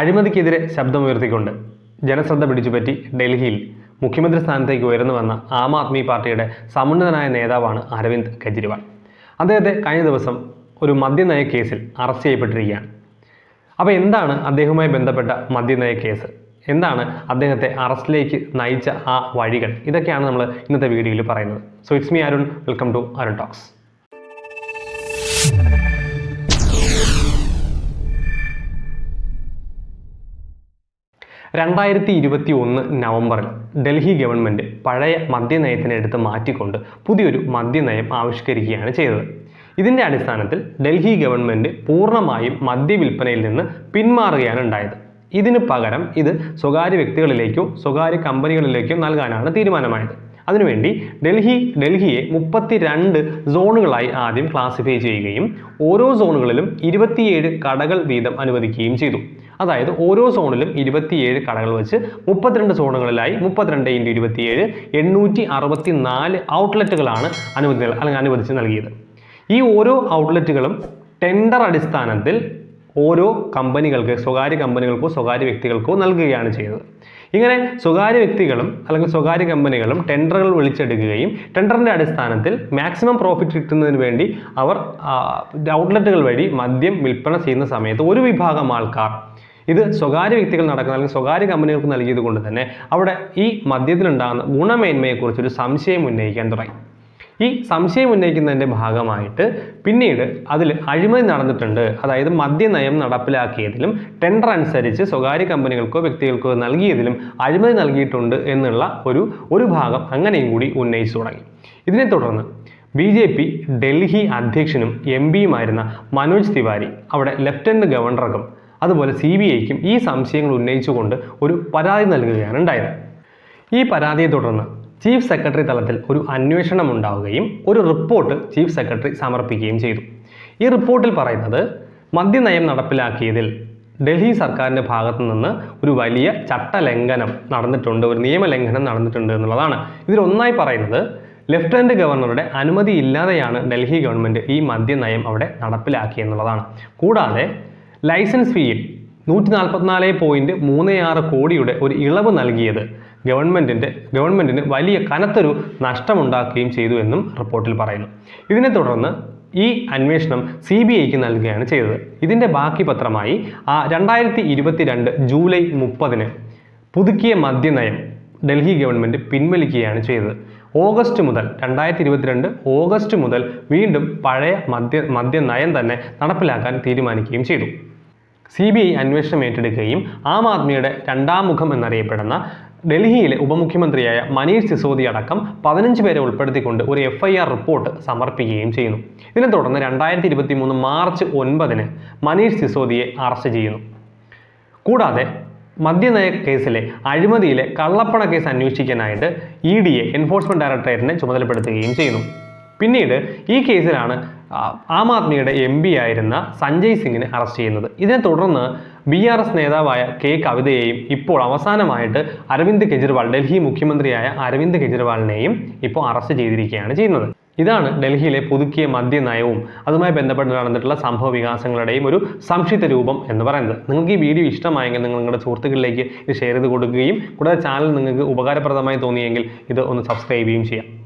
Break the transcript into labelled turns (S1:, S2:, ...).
S1: അഴിമതിക്കെതിരെ ശബ്ദമുയർത്തിക്കൊണ്ട് ജനശ്രദ്ധ പിടിച്ചുപറ്റി ഡൽഹിയിൽ മുഖ്യമന്ത്രി സ്ഥാനത്തേക്ക് ഉയർന്നു വന്ന ആം ആദ്മി പാർട്ടിയുടെ സമുന്നതനായ നേതാവാണ് അരവിന്ദ് കെജ്രിവാൾ. അദ്ദേഹത്തെ കഴിഞ്ഞ ദിവസം ഒരു മദ്യനയ കേസിൽ അറസ്റ്റ് ചെയ്യപ്പെട്ടിരിക്കുകയാണ്. അപ്പോൾ എന്താണ് അദ്ദേഹവുമായി ബന്ധപ്പെട്ട മദ്യനയ കേസ്? എന്താണ് അദ്ദേഹത്തെ അറസ്റ്റിലേക്ക് നയിച്ച ആ വഴികൾ? ഇതൊക്കെയാണ് നമ്മൾ ഇന്നത്തെ വീഡിയോയിൽ പറയുന്നത്. So it's me Arun. Welcome to Arun talks രണ്ടായിരത്തി ഇരുപത്തി ഒന്ന് നവംബറിൽ ഡൽഹി ഗവൺമെന്റ് പഴയ മദ്യനയത്തിനെ എടുത്ത് മാറ്റിക്കൊണ്ട് പുതിയൊരു മദ്യനയം ആവിഷ്കരിക്കുകയാണ് ചെയ്തത്. ഇതിന്റെ അടിസ്ഥാനത്തിൽ ഡൽഹി ഗവൺമെന്റ് പൂർണമായും മദ്യവിൽപ്പനയിൽ നിന്ന് പിന്മാറുകയാണ് ഉണ്ടായത്. ഇതിന് പകരം ഇത് സ്വകാര്യ വ്യക്തികളിലേക്കോ സ്വകാര്യ കമ്പനികളിലേക്കോ നൽകാനാണ് തീരുമാനമായത്. അതിനുവേണ്ടി ഡൽഹി ഡൽഹിയെ മുപ്പത്തിരണ്ട് സോണുകളായി ആദ്യം ക്ലാസിഫൈ ചെയ്യുകയും ഓരോ സോണുകളിലും ഇരുപത്തിയേഴ് കടകൾ വീതം അനുവദിക്കുകയും ചെയ്തു. അതായത് ഓരോ സോണിലും ഇരുപത്തിയേഴ് കടകൾ വെച്ച് മുപ്പത്തിരണ്ട് സോണുകളിലായി മുപ്പത്തിരണ്ട് ഇന്റു ഇരുപത്തിയേഴ് എണ്ണൂറ്റി അറുപത്തി നാല് ഔട്ട്ലെറ്റുകളാണ് അനുമതി അല്ലെങ്കിൽ അനുവദിച്ച് നൽകിയത്. ഈ ഓരോ ഔട്ട്ലെറ്റുകളും ടെൻഡർ അടിസ്ഥാനത്തിൽ ഓരോ കമ്പനികൾക്ക് സ്വകാര്യ കമ്പനികൾക്കോ സ്വകാര്യ വ്യക്തികൾക്കോ നൽകുകയാണ് ചെയ്തത് ഇങ്ങനെ സ്വകാര്യ വ്യക്തികളും അല്ലെങ്കിൽ സ്വകാര്യ കമ്പനികളും ടെൻഡറുകൾ വിളിച്ചെടുക്കുകയും ടെൻഡറിന്റെ അടിസ്ഥാനത്തിൽ മാക്സിമം പ്രോഫിറ്റ് കിട്ടുന്നതിന് വേണ്ടി അവർ ഔട്ട്ലെറ്റുകൾ വഴി മദ്യം വിൽപ്പന ചെയ്യുന്ന സമയത്ത് ഒരു വിഭാഗം ആൾക്കാർ ഇത് സ്വകാര്യ വ്യക്തികൾ നടക്കുന്ന അല്ലെങ്കിൽ സ്വകാര്യ കമ്പനികൾക്ക് നൽകിയത് കൊണ്ട് തന്നെ അവിടെ ഈ മദ്യത്തിനുണ്ടാകുന്ന ഗുണമേന്മയെക്കുറിച്ച് ഒരു സംശയം ഉന്നയിക്കാൻ തുടങ്ങി. ഈ സംശയം ഉന്നയിക്കുന്നതിന്റെ ഭാഗമായിട്ട് പിന്നീട് അതിൽ അഴിമതി നടന്നിട്ടുണ്ട്. അതായത് മദ്യനയം നടപ്പിലാക്കിയതിലും ടെൻഡർ അനുസരിച്ച് സ്വകാര്യ കമ്പനികൾക്കോ വ്യക്തികൾക്കോ നൽകിയതിലും അഴിമതി നൽകിയിട്ടുണ്ട് എന്നുള്ള ഒരു ഒരു ഭാഗം അങ്ങനെയും കൂടി ഉന്നയിച്ചു തുടങ്ങി. ഇതിനെ തുടർന്ന് ബി ജെ പി ഡൽഹി അധ്യക്ഷനും എം പിയുമായിരുന്ന മനോജ് തിവാരി അവിടെ ലെഫ്റ്റനന്റ് ഗവർണർക്കും അതുപോലെ സി ബി ഐക്കും ഈ സംശയങ്ങൾ ഉന്നയിച്ചുകൊണ്ട് ഒരു പരാതി നൽകുകയാണ് ഉണ്ടായത്. ഈ പരാതിയെ തുടർന്ന് ചീഫ് സെക്രട്ടറി തലത്തിൽ ഒരു അന്വേഷണം ഉണ്ടാവുകയും ഒരു റിപ്പോർട്ട് ചീഫ് സെക്രട്ടറി സമർപ്പിക്കുകയും ചെയ്തു. ഈ റിപ്പോർട്ടിൽ പറയുന്നത് മദ്യനയം നടപ്പിലാക്കിയതിൽ ഡൽഹി സർക്കാരിന്റെ ഭാഗത്തു നിന്ന് ഒരു വലിയ ചട്ടലംഘനം നടന്നിട്ടുണ്ട് ഒരു നിയമലംഘനം നടന്നിട്ടുണ്ട് എന്നുള്ളതാണ്. ഇതിലൊന്നായി പറയുന്നത് ലഫ്റ്റനന്റ് ഗവർണറുടെ അനുമതി ഇല്ലാതെയാണ് ഡൽഹി ഗവൺമെന്റ് ഈ മദ്യനയം അവിടെ നടപ്പിലാക്കിയെന്നുള്ളതാണ്. കൂടാതെ ലൈസൻസ് ഫീയിൽ നൂറ്റി നാൽപ്പത്തിനാല് പോയിന്റ് മൂന്ന് ആറ് കോടിയുടെ ഒരു ഇളവ് നൽകിയത് ഗവൺമെന്റിന്റെ ഗവൺമെന്റിന് വലിയ കനത്തൊരു നഷ്ടമുണ്ടാക്കുകയും ചെയ്തു എന്നും റിപ്പോർട്ടിൽ പറയുന്നു. ഇതിനെ തുടർന്ന് ഈ അന്വേഷണം സി ബി ഐക്ക് നൽകുകയാണ് ചെയ്തത്. ഇതിന്റെ ബാക്കി പത്രമായി ആ രണ്ടായിരത്തി ഇരുപത്തിരണ്ട് ജൂലൈ മുപ്പതിന് പുതുക്കിയ മദ്യനയം ഡൽഹി ഗവൺമെന്റ് പിൻവലിക്കുകയാണ് ചെയ്തത്. ഓഗസ്റ്റ് മുതൽ രണ്ടായിരത്തി ഇരുപത്തിരണ്ട് ഓഗസ്റ്റ് മുതൽ വീണ്ടും പഴയ മദ്യ മദ്യനയം തന്നെ നടപ്പിലാക്കാൻ തീരുമാനിക്കുകയും ചെയ്തു. സി ബി ഐ അന്വേഷണം ഏറ്റെടുക്കുകയും ആം ആദ്മിയുടെ രണ്ടാം മുഖം എന്നറിയപ്പെടുന്ന ഡൽഹിയിലെ ഉപമുഖ്യമന്ത്രിയായ മനീഷ് സിസോദി അടക്കം പതിനഞ്ച് പേരെ ഉൾപ്പെടുത്തിക്കൊണ്ട് ഒരു എഫ് ഐ ആർ റിപ്പോർട്ട് സമർപ്പിക്കുകയും ചെയ്യുന്നു. ഇതിനെ തുടർന്ന് രണ്ടായിരത്തി ഇരുപത്തി മൂന്ന് മാർച്ച് ഒൻപതിന് മനീഷ് സിസോദിയെ അറസ്റ്റ് ചെയ്യുന്നു. കൂടാതെ മദ്യനയ കേസിലെ അഴിമതിയിലെ കള്ളപ്പണ കേസ് അന്വേഷിക്കാനായിട്ട് ഇ ഡി എ എൻഫോഴ്സ്മെന്റ് ഡയറക്ടറേറ്റിനെ ചുമതലപ്പെടുത്തുകയും ചെയ്യുന്നു. പിന്നീട് ഈ കേസിലാണ് ആ, ആദ്മിയുടെ എം പി ആയിരുന്ന സഞ്ജയ് സിംഗിനെ അറസ്റ്റ് ചെയ്യുന്നത്. ഇതിനെ തുടർന്ന് ബി ആർ എസ് നേതാവായ കെ കവിതയെയും ഇപ്പോൾ അവസാനമായിട്ട് അരവിന്ദ് കെജ്രിവാൾ ഡൽഹി മുഖ്യമന്ത്രിയായ അരവിന്ദ് കെജ്രിവാളിനെയും ഇപ്പോൾ അറസ്റ്റ് ചെയ്തിരിക്കുകയാണ് ചെയ്യുന്നത്. ഇതാണ് ഡൽഹിയിലെ പുതുക്കിയ മദ്യ നയവും അതുമായി ബന്ധപ്പെട്ട് നടന്നിട്ടുള്ള സംഭവ വികാസങ്ങളുടെയും ഒരു സംക്ഷിപ്ത രൂപം എന്ന് പറയുന്നത്. നിങ്ങൾക്ക് ഈ വീഡിയോ ഇഷ്ടമായെങ്കിൽ നിങ്ങൾ നിങ്ങളുടെ സുഹൃത്തുക്കളിലേക്ക് ഇത് ഷെയർ ചെയ്ത് കൊടുക്കുകയും കൂടാതെ ചാനൽ നിങ്ങൾക്ക് ഉപകാരപ്രദമായി തോന്നിയെങ്കിൽ ഇത് ഒന്ന് സബ്സ്ക്രൈബ് ചെയ്യുകയും ചെയ്യാം.